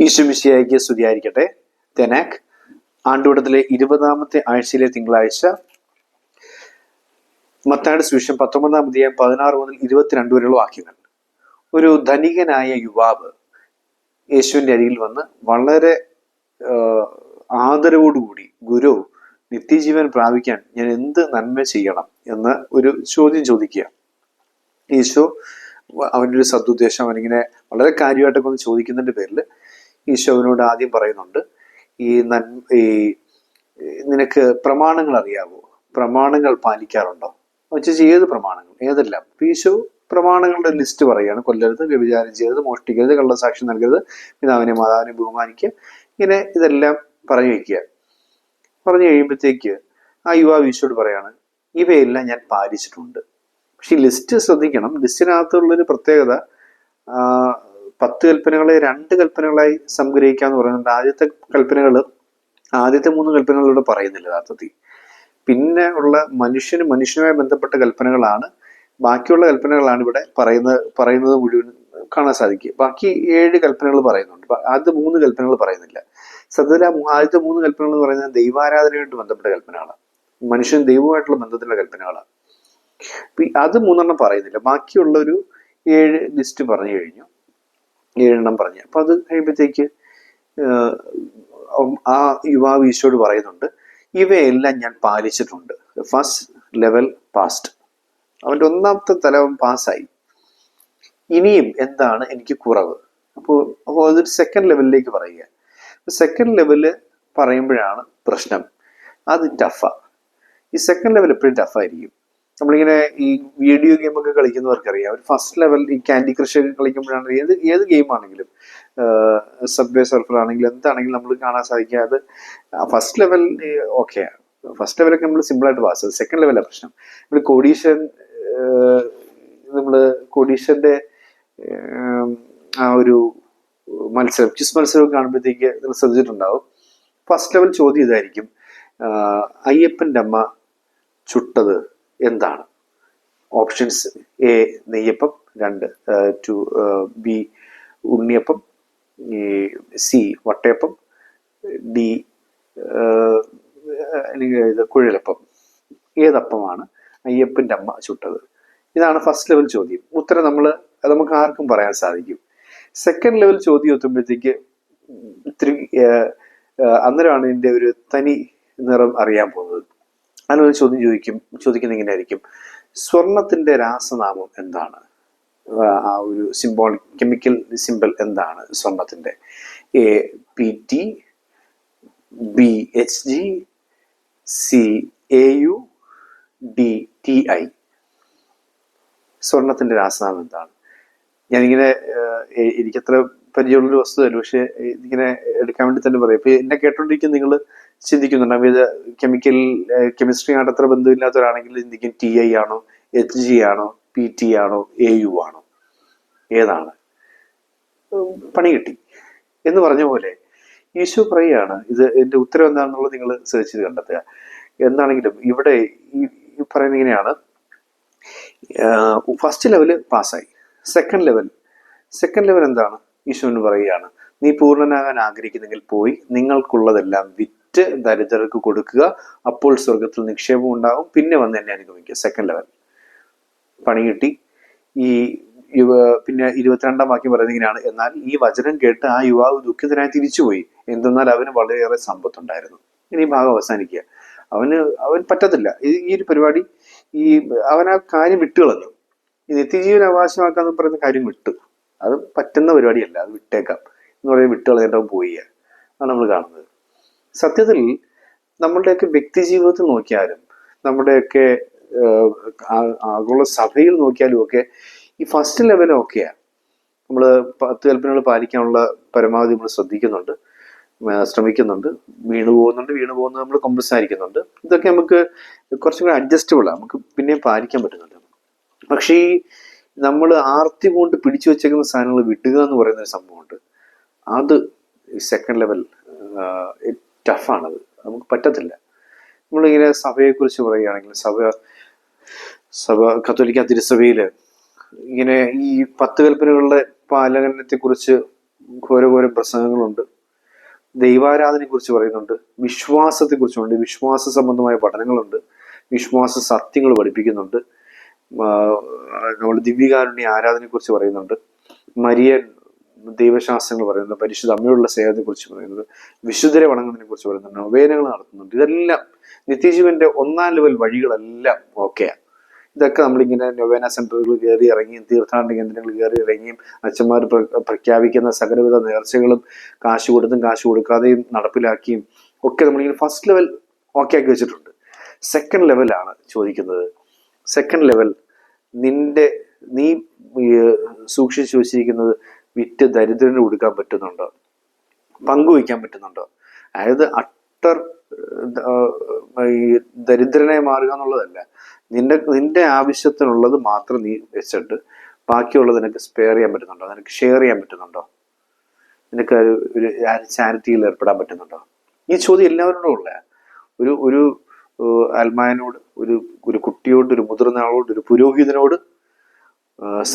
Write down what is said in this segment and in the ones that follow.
ഈശുമിശിയായിക്ക് സ്തുതിയായിരിക്കട്ടെ. തെനാക് ആണ്ടുകൂടത്തിലെ ഇരുപതാമത്തെ ആഴ്ചയിലെ തിങ്കളാഴ്ച മത്തായുടെ സുവിശേഷം പത്തൊമ്പതാം അധ്യായം പതിനാറ് മുതൽ ഇരുപത്തിരണ്ട് വരെയുള്ള വാക്യങ്ങൾ. ഒരു ധനികനായ യുവാവ് യേശുവിന്റെ അരികിൽ വന്ന് വളരെ ആദരവോടുകൂടി ഗുരു നിത്യജീവൻ പ്രാപിക്കാൻ ഞാൻ എന്ത് നന്മ ചെയ്യണം? എന്ന് ഒരു ചോദ്യം ചോദിക്കുക. യേശു അവന്റെ ഒരു സദുദ്ദേശം അവനിങ്ങനെ വളരെ കാര്യമായിട്ടൊക്കെ ഒന്ന് ചോദിക്കുന്നതിന്റെ പേരിൽ ഈശോ അവനോട് ആദ്യം പറയുന്നുണ്ട് ഈ നൻ ഈ നിനക്ക് പ്രമാണങ്ങൾ അറിയാവോ? പ്രമാണങ്ങൾ പാലിക്കാറുണ്ടോ? വെച്ചാൽ ഏത് പ്രമാണങ്ങൾ. ഏതെല്ലാം? ഈശോ പ്രമാണങ്ങളുടെ ലിസ്റ്റ് പറയുകയാണ്. കൊല്ലരുത് വ്യഭിചാരം ചെയ്യരുത് മോഷ്ടിക്കരുത് കള്ളസാക്ഷി നൽകരുത് പിതാവിനെ മാതാവിനെ ബഹുമാനിക്കുക. ഇങ്ങനെ ഇതെല്ലാം പറഞ്ഞു വയ്ക്കുക. പറഞ്ഞു കഴിയുമ്പോഴത്തേക്ക് ആ യുവാവ് ഈശോട് പറയാണ് ഇവയെല്ലാം ഞാൻ പാലിച്ചിട്ടുണ്ട്. പക്ഷെ ഈ ലിസ്റ്റ് ശ്രദ്ധിക്കണം. ലിസ്റ്റിനകത്തുള്ളൊരു പ്രത്യേകത പത്ത് കൽപ്പനകളെ രണ്ട് കൽപ്പനകളായി സംഗ്രഹിക്കാന്ന് പറയുന്നുണ്ട്. ആദ്യത്തെ കൽപ്പനകൾ ആദ്യത്തെ മൂന്ന് കൽപ്പനകളിലൂടെ പറയുന്നില്ല യഥാർത്ഥത്തിൽ. പിന്നെ ഉള്ള മനുഷ്യന് മനുഷ്യനുമായി ബന്ധപ്പെട്ട കൽപ്പനകളാണ്. ബാക്കിയുള്ള കൽപ്പനകളാണ് ഇവിടെ പറയുന്നത് പറയുന്നത് മുഴുവൻ കാണാൻ സാധിക്കുക. ബാക്കി ഏഴ് കൽപ്പനകൾ പറയുന്നുണ്ട്. ആദ്യത്തെ മൂന്ന് കൽപ്പനകൾ പറയുന്നില്ല. സത്യത്തിൽ ആദ്യത്തെ മൂന്ന് കൽപ്പനകൾ എന്ന് പറയുന്നത് ദൈവാരാധനയായിട്ട് ബന്ധപ്പെട്ട കൽപ്പനകളാണ്. മനുഷ്യൻ ദൈവമായിട്ടുള്ള ബന്ധത്തിലുള്ള കൽപ്പനകളാണ്. അത് മൂന്നെണ്ണം പറയുന്നില്ല. ബാക്കിയുള്ള ഒരു ഏഴ് ലിസ്റ്റ് പറഞ്ഞു കഴിഞ്ഞു. ഏഴെണ്ണം പറഞ്ഞു. അപ്പൊ അത് കഴിയുമ്പോഴത്തേക്ക് ആ യുവാവ് ഈശോട് പറയുന്നുണ്ട് ഇവയെല്ലാം ഞാൻ പാലിച്ചിട്ടുണ്ട്. First level past. അവന്റെ ഒന്നാമത്തെ തലവൻ പാസ്സായി. ഇനിയും എന്താണ് എനിക്ക് കുറവ്? അപ്പോൾ അപ്പോൾ അതൊരു സെക്കൻഡ് ലെവലിലേക്ക് പറയുക. സെക്കൻഡ് ലെവൽ പറയുമ്പോഴാണ് പ്രശ്നം. അത് ടഫാ ഈ സെക്കൻഡ് ലെവൽ എപ്പോഴും ടഫായിരിക്കും നമ്മളിങ്ങനെ ഈ വീഡിയോ ഗെയിം ഒക്കെ കളിക്കുന്നവർക്കറിയാം. ഒരു ഫസ്റ്റ് ലെവൽ ഈ ക്യാൻഡി ക്രഷ് ഒക്കെ കളിക്കുമ്പോഴാണ് ഏത് ഏത് ഗെയിം ആണെങ്കിലും സബ്വേ സർഫർ ആണെങ്കിലും എന്താണെങ്കിലും നമ്മൾ കാണാൻ സാധിക്കുക. അത് ഫസ്റ്റ് ലെവൽ ഓക്കെ ഫസ്റ്റ് ലെവലൊക്കെ നമ്മൾ സിമ്പിളായിട്ട് പാസ് ചെയ്തു സെക്കൻഡ് ലെവലാണ് പ്രശ്നം. നമ്മൾ കോഡീഷൻ നമ്മൾ കോഡീഷന്റെ ആ ഒരു മത്സരം ക്വിസ് മത്സരം കാണുമ്പോഴത്തേക്ക് നിങ്ങൾ ശ്രദ്ധിച്ചിട്ടുണ്ടാവും. ഫസ്റ്റ് ലെവൽ ചോദ്യം ഇതായിരിക്കും. അയ്യപ്പന്റെ അമ്മ ചുട്ടത്. എന്താണ്? Options A neyyappam. രണ്ട് two B unniyappam. C vattayappam. D അല്ലെങ്കിൽ ഇത് കുഴലപ്പം. ഏതപ്പമാണ്? അയ്യപ്പന്റെ അമ്മ ചുട്ടത്. ഇതാണ് ഫസ്റ്റ് ലെവൽ ചോദ്യം. ഉത്തരം നമ്മൾ നമുക്ക് ആർക്കും പറയാൻ സാധിക്കും. സെക്കൻഡ് ലെവൽ ചോദ്യം എത്തുമ്പോഴത്തേക്ക് ഇത്തിരി അന്നേരമാണ് ഇതിന്റെ ഒരു തനി നിറം അറിയാൻ പോകുന്നത്. അതിനൊരു ചോദ്യം ചോദിക്കും ചോദിക്കുന്ന ഇങ്ങനെ ആയിരിക്കും രാസനാമം എന്താണ്? ആ, ഒരു സിംബോൾ കെമിക്കൽ സിമ്പിൾ എന്താണ് സ്വർണത്തിന്റെ? A P T B H G C A U D T I സ്വർണത്തിന്റെ രാസനാമം എന്താണ്? ഞാനിങ്ങനെ എനിക്കത്ര പരിചയമുള്ളൊരു വസ്തുതല്ല പക്ഷെ ഇതിങ്ങനെ എടുക്കാൻ വേണ്ടി തന്നെ പറയാം. ഇപ്പൊ എന്നെ കേട്ടോണ്ടിരിക്കുന്ന നിങ്ങൾ ചിന്തിക്കുന്നുണ്ട്. അപ്പൊ ഇത് കെമിക്കൽ കെമിസ്ട്രി ആയിട്ട് അത്ര ബന്ധമില്ലാത്തവരാണെങ്കിൽ ചിന്തിക്കും ടി ഐ ആണോ എച്ച് ജി ആണോ പി ടി ആണോ എ യു ആണോ ഏതാണ്. പണി കിട്ടി. എന്ന് പറഞ്ഞ പോലെ ഈശോ പറയുകയാണ് ഇത് എന്റെ ഉത്തരം എന്താണെന്നുള്ളത് നിങ്ങൾ സെർച്ച് ചെയ്ത് കണ്ടെത്തുക. എന്താണെങ്കിലും ഇവിടെ ഈ ഈ പറയുന്ന ഇങ്ങനെയാണ്. ഫസ്റ്റ് ലെവൽ പാസ്സായി. സെക്കൻഡ് ലെവൽ സെക്കൻഡ് ലെവൽ എന്താണ്? ഈശോന് പറയുകയാണ് നീ പൂർണനാകാൻ ആഗ്രഹിക്കുന്നെങ്കിൽ പോയി നിങ്ങൾക്കുള്ളതെല്ലാം വിറ്റ് ദരിദ്രർക്ക് കൊടുക്കുക അപ്പോൾ സ്വർഗത്തിൽ നിക്ഷേപം ഉണ്ടാകും. പിന്നെ വന്ന് എന്നെ അനുഗമിക്കുക. സെക്കൻഡ് ലെവൽ പണി കിട്ടി. ഈ യുവ പിന്നെ ഇരുപത്തിരണ്ടാം വാക്യം പറയുന്നത് ഇങ്ങനെയാണ്. എന്നാൽ ഈ വചനം കേട്ട് ആ യുവാവ് ദുഃഖിതനായി തിരിച്ചുപോയി. എന്തെന്നാൽ അവന് വളരെയേറെ സമ്പത്തുണ്ടായിരുന്നു. ഇനി ഈ ഭാഗം അവസാനിക്കുക. അവന് അവൻ പറ്റത്തില്ല. ഈ ഒരു പരിപാടി ഈ അവൻ ആ കാര്യം വിട്ടുകളഞ്ഞു ഈ നിത്യജീവൻ അവകാശമാക്കാന്ന് പറയുന്ന കാര്യം വിട്ടു. അത് പറ്റുന്ന പരിപാടിയല്ല. അത് വിട്ടേക്കാം. എന്ന് പറയുന്നത് വിട്ടുകളഞ്ഞിട്ട് അവൻ പോയി. അതാണ് നമ്മൾ കാണുന്നത്. സത്യത്തിൽ നമ്മളുടെയൊക്കെ വ്യക്തി ജീവിതത്തിൽ നോക്കിയാലും നമ്മുടെയൊക്കെ ആഗോള സഭയിൽ നോക്കിയാലും ഒക്കെ ഈ ഫസ്റ്റ് ലെവലൊക്കെയാണ് നമ്മൾ പത്ത് കൽപ്പനകൾ പാലിക്കാനുള്ള പരമാവധി നമ്മൾ ശ്രദ്ധിക്കുന്നുണ്ട് ശ്രമിക്കുന്നുണ്ട്. വീണു പോകുന്നുണ്ട് വീണു പോകുന്നത് നമ്മൾ കൊമ്പസാരിക്കുന്നുണ്ട്. ഇതൊക്കെ നമുക്ക് കുറച്ചും കൂടി അഡ്ജസ്റ്റബിൾ ആണ് നമുക്ക് പിന്നെയും പാലിക്കാൻ പറ്റുന്നുണ്ട്. പക്ഷേ ഈ നമ്മൾ ആർത്തി കൊണ്ട് പിടിച്ചു വെച്ചേക്കുന്ന സാധനങ്ങൾ വിടുക എന്ന് പറയുന്ന ഒരു സംഭവമുണ്ട്. അത് സെക്കൻഡ് ലെവൽ ടഫാണത്. നമുക്ക് പറ്റത്തില്ല. നമ്മളിങ്ങനെ സഭയെക്കുറിച്ച് പറയുകയാണെങ്കിൽ സഭ സഭ കത്തോലിക്ക തിരുസഭയിൽ ഇങ്ങനെ ഈ പത്ത് കൽപ്പനകളുടെ പാലനത്തെക്കുറിച്ച് ഘോരഘോരം പ്രസംഗങ്ങളുണ്ട്. ദൈവാരാധനയെക്കുറിച്ച് പറയുന്നുണ്ട്. വിശ്വാസത്തെക്കുറിച്ചുണ്ട്. വിശ്വാസ സംബന്ധമായ പഠനങ്ങളുണ്ട്. വിശ്വാസ സത്യങ്ങൾ പഠിപ്പിക്കുന്നുണ്ട്. നമ്മൾ ദിവ്യകാരുണ്യ ആരാധനയെക്കുറിച്ച് പറയുന്നുണ്ട്. മരിയൻ ദൈവശാസ്ത്രങ്ങൾ പറയുന്നത് പരിശുദ്ധ അമ്മയോടുള്ള സേവനത്തെ കുറിച്ച് പറയുന്നത് വിശുദ്ധരെ വണങ്ങുന്നതിനെ കുറിച്ച് പറയുന്നുണ്ട് നൊവേനകൾ നടത്തുന്നുണ്ട്. ഇതെല്ലാം നിത്യജീവന്റെ ഒന്നാം ലെവൽ വഴികളെല്ലാം ഓക്കെയാണ് ഇതൊക്കെ നമ്മളിങ്ങനെ നൊവേന സെന്ററുകൾ കയറി ഇറങ്ങിയും തീർത്ഥാടന കേന്ദ്രങ്ങൾ കയറി ഇറങ്ങിയും അച്ഛന്മാർ പ്രഖ്യാപിക്കുന്ന സകലവിധ നേർച്ചകളും കാശ് കൊടുത്തും കാശ് കൊടുക്കാതെയും നടപ്പിലാക്കിയും ഒക്കെ നമ്മളിങ്ങനെ ഫസ്റ്റ് ലെവൽ ഓക്കെ ആക്കി വെച്ചിട്ടുണ്ട്. സെക്കൻഡ് ലെവലാണ് ചോദിക്കുന്നത്. സെക്കൻഡ് ലെവൽ നിന്റെ നീ സൂക്ഷിച്ചു വെച്ചിരിക്കുന്നത് വിറ്റ് ദരിദ്രന് കൊടുക്കാൻ പറ്റുന്നുണ്ടോ? പങ്കുവയ്ക്കാൻ പറ്റുന്നുണ്ടോ? അതായത് അട്ടർ ഈ ദരിദ്രനെ മാറുക എന്നുള്ളതല്ല. നിന്റെ നിന്റെ ആവശ്യത്തിനുള്ളത് മാത്രം നീ വെച്ചിട്ട് ബാക്കിയുള്ളത് നിനക്ക് സ്പെയർ ചെയ്യാൻ പറ്റുന്നുണ്ടോ? നിനക്ക് ഷെയർ ചെയ്യാൻ പറ്റുന്നുണ്ടോ? നിനക്ക് ഒരു ചാരിറ്റിയിൽ ഏർപ്പെടാൻ പറ്റുന്നുണ്ടോ? ഈ ചോദ്യം എല്ലാവരോടും ഉള്ള ഒരു ഒരു അൽമാനോട് ഒരു ഒരു കുട്ടിയോട് ഒരു മുതിർന്ന ആളോട് ഒരു പുരോഹിതനോട്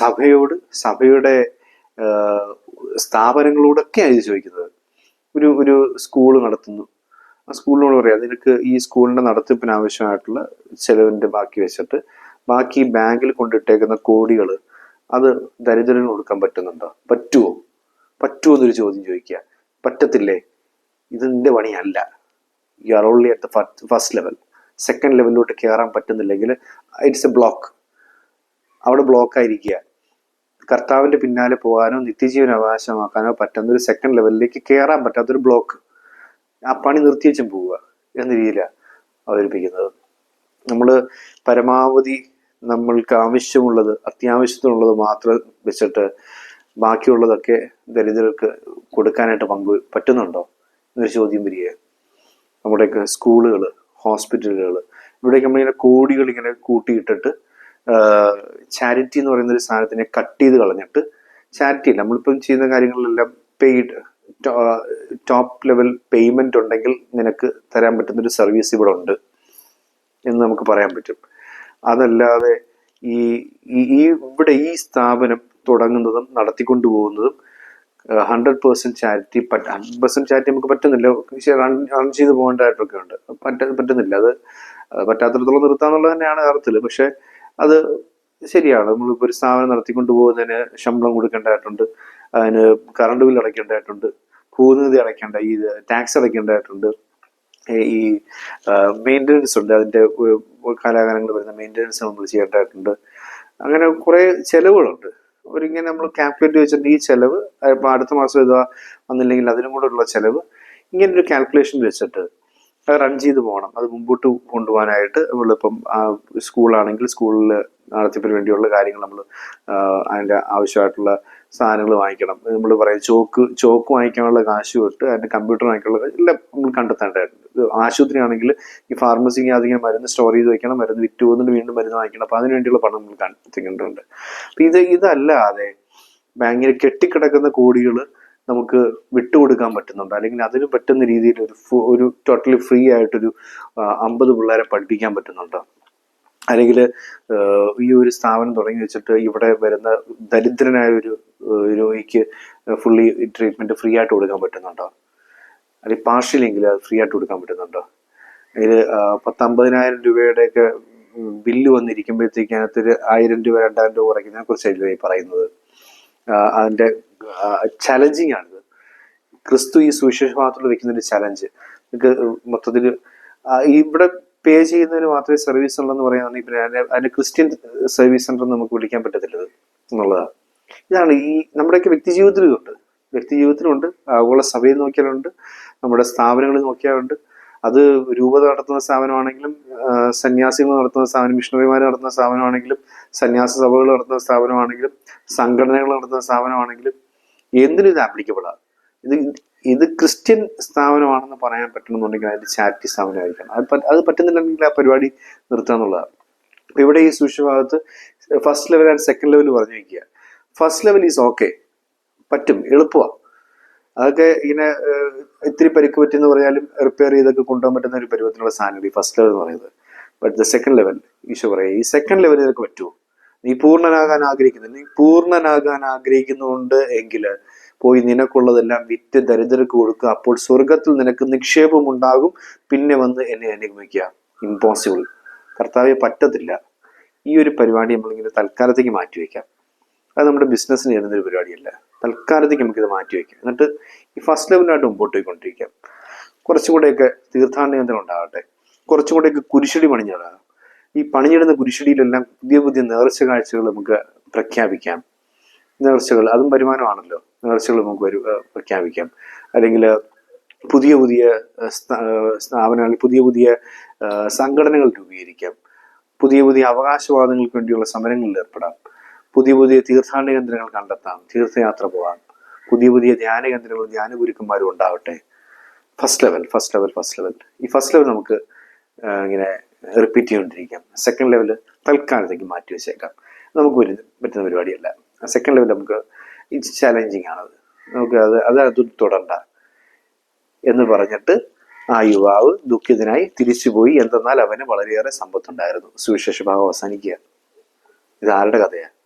സഭയോട് സഭയുടെ ഏഹ്, സ്ഥാപനങ്ങളോടൊക്കെയാണ് ഇത് ചോദിക്കുന്നത്. ഒരു ഒരു സ്കൂൾ നടത്തുന്നു. ആ സ്കൂളിനോട് പറയാം നിനക്ക് ഈ സ്കൂളിന്റെ നടത്തിപ്പിന് ആവശ്യമായിട്ടുള്ള ചെലവിന്റെ ബാക്കി വെച്ചിട്ട് ബാക്കി ബാങ്കിൽ കൊണ്ടിട്ടേക്കുന്ന കോടികൾ അത് ദരിദ്രന് കൊടുക്കാൻ പറ്റുന്നുണ്ടോ? പറ്റുമോ പറ്റുമോ എന്നൊരു ചോദ്യം ചോദിക്കുക. പറ്റത്തില്ലേ? ഇത് നിന്റെ പണിയല്ല you are only at the first level second ലെവലിലോട്ട് കയറാൻ പറ്റുന്നില്ലെങ്കിൽ ഇറ്റ്സ് എ ബ്ലോക്ക് അവിടെ ബ്ലോക്ക് ആയിരിക്കുക. കർത്താവിന്റെ പിന്നാലെ പോകാനോ നിത്യജീവൻ അവകാശമാക്കാനോ പറ്റുന്ന ഒരു സെക്കൻഡ് ലെവലിലേക്ക് കയറാൻ പറ്റാത്തൊരു ബ്ലോക്ക് ആ പണി നിർത്തിവെച്ചും പോവുക എന്ന രീതിയിലാണ് അവതരിപ്പിക്കുന്നത്. നമ്മൾ പരമാവധി നമ്മൾക്ക് ആവശ്യമുള്ളത് അത്യാവശ്യത്തിനുള്ളത് മാത്രം വെച്ചിട്ട് ബാക്കിയുള്ളതൊക്കെ ദരിദ്രർക്ക് കൊടുക്കാനായിട്ട് പങ്കു പറ്റുന്നുണ്ടോ? എന്നൊരു ചോദ്യം വരിക നമ്മുടെയൊക്കെ സ്കൂളുകൾ ഹോസ്പിറ്റലുകൾ ഇവിടെയൊക്കെ നമ്മളിങ്ങനെ കോടികൾ ഇങ്ങനെ കൂട്ടിയിട്ടിട്ട് ചാരിറ്റി എന്ന് പറയുന്ന ഒരു സാധനത്തിനെ കട്ട് ചെയ്ത് കളഞ്ഞിട്ട് ചാരിറ്റി അല്ല. നമ്മളിപ്പം ചെയ്യുന്ന കാര്യങ്ങളിലെല്ലാം പെയ്ഡ് ടോപ്പ് ലെവൽ പേയ്മെന്റ് ഉണ്ടെങ്കിൽ നിനക്ക് തരാൻ പറ്റുന്ന ഒരു സർവീസ് ഇവിടെ ഉണ്ട് എന്ന് നമുക്ക് പറയാൻ പറ്റും. അതല്ലാതെ ഈ ഈ- ഇവിടെ ഈ സ്ഥാപനം തുടങ്ങുന്നതും നടത്തിക്കൊണ്ടു പോകുന്നതും ഹൺഡ്രഡ് പേഴ്സെന്റ് ചാരിറ്റി പറ്റ ഹൺഡ്രഡ് പെർസെന്റ് ചാരിറ്റി നമുക്ക് പറ്റുന്നില്ല. റൺ റൺ ചെയ്ത് പോകേണ്ടതായിട്ടൊക്കെ ഉണ്ട്. പറ്റ പറ്റുന്നില്ല. അത് പറ്റാത്തിടത്തോളം നിർത്താന്നുള്ളത് തന്നെയാണ് അർത്ഥത്തിൽ പക്ഷെ അത് ശരിയാണ്. നമ്മളിപ്പോൾ ഒരു സ്ഥാപനം നടത്തിക്കൊണ്ട് പോകുന്നതിന് ശമ്പളം കൊടുക്കേണ്ടതായിട്ടുണ്ട്. അതിന് കറണ്ട് ബിൽ അടയ്ക്കേണ്ടതായിട്ടുണ്ട്. ഭൂനികുതി അടയ്ക്കേണ്ട ഈ ടാക്സ് അടയ്ക്കേണ്ടതായിട്ടുണ്ട്. ഈ മെയിന്റനൻസ് ഉണ്ട്. അതിന്റെ കാലാകാലങ്ങൾ വരുന്ന മെയിന്റനൻസ് നമ്മൾ ചെയ്യേണ്ടതായിട്ടുണ്ട്. അങ്ങനെ കുറേ ചിലവുകളുണ്ട്. ഒരിങ്ങനെ നമ്മൾ കാൽക്കുലേറ്റ് വെച്ചിട്ട് ഈ ചിലവ് ഇപ്പോൾ അടുത്ത മാസം ഇതാ വന്നില്ലെങ്കിൽ അതിനും കൂടെ ഉള്ള ചിലവ് ഇങ്ങനൊരു കാൽക്കുലേഷൻ വെച്ചിട്ട് അത് റൺ ചെയ്ത് പോകണം. അത് മുമ്പോട്ട് കൊണ്ടുപോകാനായിട്ട് നമ്മളിപ്പം സ്കൂളാണെങ്കിൽ സ്കൂളിൽ നടത്തിപ്പിന് വേണ്ടിയുള്ള കാര്യങ്ങൾ നമ്മൾ അതിന്റെ ആവശ്യമായിട്ടുള്ള സാധനങ്ങൾ വാങ്ങിക്കണം. നമ്മൾ പറയും ചോക്ക് ചോക്ക് വാങ്ങിക്കാനുള്ള കാശ് തൊട്ട് അതിന്റെ കമ്പ്യൂട്ടർ വാങ്ങിക്കാനുള്ള എല്ലാം നമ്മൾ കണ്ടെത്തേണ്ടതായിട്ടുണ്ട്. ഇത് ആശുപത്രി ആണെങ്കിൽ ഈ ഫാർമസിക്ക് അതിങ്ങനെ മരുന്ന് സ്റ്റോർ ചെയ്ത് വെക്കണം മരുന്ന് വിറ്റ് പോകുന്നുണ്ട് വീണ്ടും മരുന്ന് വാങ്ങിക്കണം. അപ്പോൾ അതിന് വേണ്ടിയുള്ള പണം നമ്മൾ കണ്ടെത്തേണ്ടതുണ്ട് അപ്പം ഇത് ഇതല്ലാതെ ബാങ്കിൽ കെട്ടിക്കിടക്കുന്ന കോടികൾ നമുക്ക് വിട്ടുകൊടുക്കാൻ പറ്റുന്നുണ്ട്. അല്ലെങ്കിൽ അതിന് പറ്റുന്ന രീതിയിൽ ഒരു ഒരു ടോട്ടലി ഫ്രീ ആയിട്ടൊരു അമ്പത് പിള്ളേരെ പഠിപ്പിക്കാൻ പറ്റുന്നുണ്ട്. അല്ലെങ്കിൽ ഈ ഒരു സ്ഥാപനം തുടങ്ങി വെച്ചിട്ട് ഇവിടെ വരുന്ന ദരിദ്രനായ ഒരു രോഗിക്ക് ഫുള്ളി ട്രീറ്റ്മെന്റ് ഫ്രീ ആയിട്ട് കൊടുക്കാൻ പറ്റുന്നുണ്ടോ. അല്ലെങ്കിൽ പാർഷ്യലെങ്കിലും അത് ഫ്രീ ആയിട്ട് കൊടുക്കാൻ പറ്റുന്നുണ്ടോ. അതിൽ പത്തമ്പതിനായിരം രൂപയുടെയൊക്കെ ബില്ല് വന്നിരിക്കുമ്പോഴത്തേക്ക് അതിനകത്തൊരു ആയിരം രൂപ രണ്ടായിരം രൂപ കുറയ്ക്കുന്നതിനെ കുറിച്ചല്ലേ പറയുന്നത്. അതിന്റെ ചലഞ്ചിങ് ആണിത് ക്രിസ്തു ഈ സുവിശേഷമാത്രത്തിൽ വെക്കുന്ന ഒരു ചലഞ്ച് നിങ്ങൾക്ക് മൊത്തത്തിൽ ഇവിടെ പേ ചെയ്യുന്നതിന് മാത്രമേ സർവീസ് ഉള്ളെന്ന് പറയുകയാണെങ്കിൽ പിന്നെ അതിന്റെ അതിന്റെ ക്രിസ്ത്യൻ സർവീസ് സെന്റർ നമുക്ക് വിളിക്കാൻ പറ്റത്തില്ലത് എന്നുള്ളതാണ്. ഇതാണ് ഈ നമ്മുടെയൊക്കെ വ്യക്തി ജീവിതത്തിലും ഇതുണ്ട് വ്യക്തി ജീവിതത്തിലുണ്ട് ആഗോള സഭയിൽ നോക്കിയാലുണ്ട് നമ്മുടെ സ്ഥാപനങ്ങളിൽ നോക്കിയാലുണ്ട്. അത് രൂപത നടത്തുന്ന സ്ഥാപനമാണെങ്കിലും സന്യാസികൾ നടത്തുന്ന സ്ഥാപനം മിഷണറിമാർ നടത്തുന്ന സ്ഥാപനമാണെങ്കിലും സന്യാസ സഭകൾ നടത്തുന്ന സ്ഥാപനമാണെങ്കിലും സംഘടനകൾ നടത്തുന്ന സ്ഥാപനമാണെങ്കിലും എന്തിനും ഇത് ആപ്ലിക്കബിൾ ആണ്. ഇത് ഇത് ക്രിസ്ത്യൻ സ്ഥാപനമാണെന്ന് പറയാൻ പറ്റണമെന്നുണ്ടെങ്കിൽ അതിന്റെ ചാരിറ്റി സ്ഥാപനമായിരിക്കണം. അത് അത് പറ്റുന്നില്ലെങ്കിൽ ആ പരിപാടി നിർത്തുക എന്നുള്ളതാണ്. ഇവിടെ ഈ സൂക്ഷ്മഭാഗത്ത് first level and second level പറഞ്ഞു വയ്ക്കുക ഫസ്റ്റ് ലെവൽ ഈസ് ഓക്കെ പറ്റും. എളുപ്പമാണ് അതൊക്കെ ഇങ്ങനെ ഇത്തിരി പരിക്ക് പറ്റിയെന്ന് പറഞ്ഞാലും റിപ്പയർ ചെയ്തൊക്കെ കൊണ്ടുപോകാൻ പറ്റുന്ന ഒരു പരുവത്തിനുള്ള സാധനം ഈ ഫസ്റ്റ് ലെവൽ എന്ന് പറയുന്നത്. But the second level Isho പറയുക ഈ സെക്കൻഡ് ലെവൽ ഇതൊക്കെ പറ്റുമോ? നീ പൂർണനാകാൻ ആഗ്രഹിക്കുന്നു. നീ പൂർണനാകാൻ ആഗ്രഹിക്കുന്നുണ്ട് എങ്കിൽ പോയി നിനക്കുള്ളതെല്ലാം വിറ്റ് ദരിദ്രർക്ക് കൊടുക്കുക. അപ്പോൾ സ്വർഗത്തിൽ നിനക്ക് നിക്ഷേപം ഉണ്ടാകും. പിന്നെ വന്ന് എന്നെ അനുഗമിക്കുക. ഇമ്പോസിബിൾ കർത്താവെ പറ്റത്തില്ല. ഈ ഒരു പരിപാടി നമ്മളിങ്ങനെ തൽക്കാലത്തേക്ക് മാറ്റിവെക്കാം അത് നമ്മുടെ ബിസിനസ്സിന് ചേരുന്നൊരു പരിപാടിയല്ല. തൽക്കാലത്തേക്ക് നമുക്കിത് മാറ്റിവെക്കാം എന്നിട്ട് ഈ ഫസ്റ്റ് ലെവലിനായിട്ട് മുമ്പോട്ട് പോയിക്കൊണ്ടിരിക്കാം. കുറച്ചും കൂടെയൊക്കെ തീർത്ഥാടന കേന്ദ്രം ഉണ്ടാകട്ടെ. കുറച്ചും കൂടെയൊക്കെ കുരിശടി പണിഞ്ഞിടാം ഈ പണിഞ്ഞിടുന്ന കുരിശടിയിലെല്ലാം പുതിയ പുതിയ നേർച്ച കാഴ്ചകൾ നമുക്ക് പ്രഖ്യാപിക്കാം. നേർച്ചകൾ അതും വരുമാനമാണല്ലോ. നേർച്ചകൾ നമുക്ക് വരു പ്രഖ്യാപിക്കാം. അല്ലെങ്കിൽ പുതിയ പുതിയ സ്ഥാപനങ്ങൾ പുതിയ പുതിയ സംഘടനകൾ രൂപീകരിക്കാം. പുതിയ പുതിയ അവകാശവാദങ്ങൾക്ക് വേണ്ടിയുള്ള സമരങ്ങളിൽ ഏർപ്പെടാം. പുതിയ പുതിയ തീർത്ഥാടന കേന്ദ്രങ്ങൾ കണ്ടെത്താം. തീർത്ഥയാത്ര പോകാം പുതിയ പുതിയ ധ്യാന കേന്ദ്രങ്ങളും ധ്യാന ഗുരുക്കന്മാരും ഉണ്ടാവട്ടെ. First level first level first level ഈ ഫസ്റ്റ് ലെവൽ നമുക്ക് ഇങ്ങനെ റിപ്പീറ്റ് ചെയ്തുകൊണ്ടിരിക്കാം. സെക്കൻഡ് ലെവൽ തൽക്കാലത്തേക്ക് മാറ്റി വെച്ചേക്കാം. നമുക്ക് ഒരു പറ്റുന്ന പരിപാടിയല്ല. സെക്കൻഡ് ലെവൽ നമുക്ക് ചാലഞ്ചിങ് ആണത് നമുക്ക് അത് അത് അത് എന്ന് പറഞ്ഞിട്ട് ആ യുവാവ് ദുഃഖിതനായി തിരിച്ചുപോയി. എന്തെന്നാൽ അവന് വളരെയേറെ സമ്പത്തുണ്ടായിരുന്നു. സുവിശേഷ ഭാഗം അവസാനിക്കുക. ഇത് ആരുടെ കഥയാണ്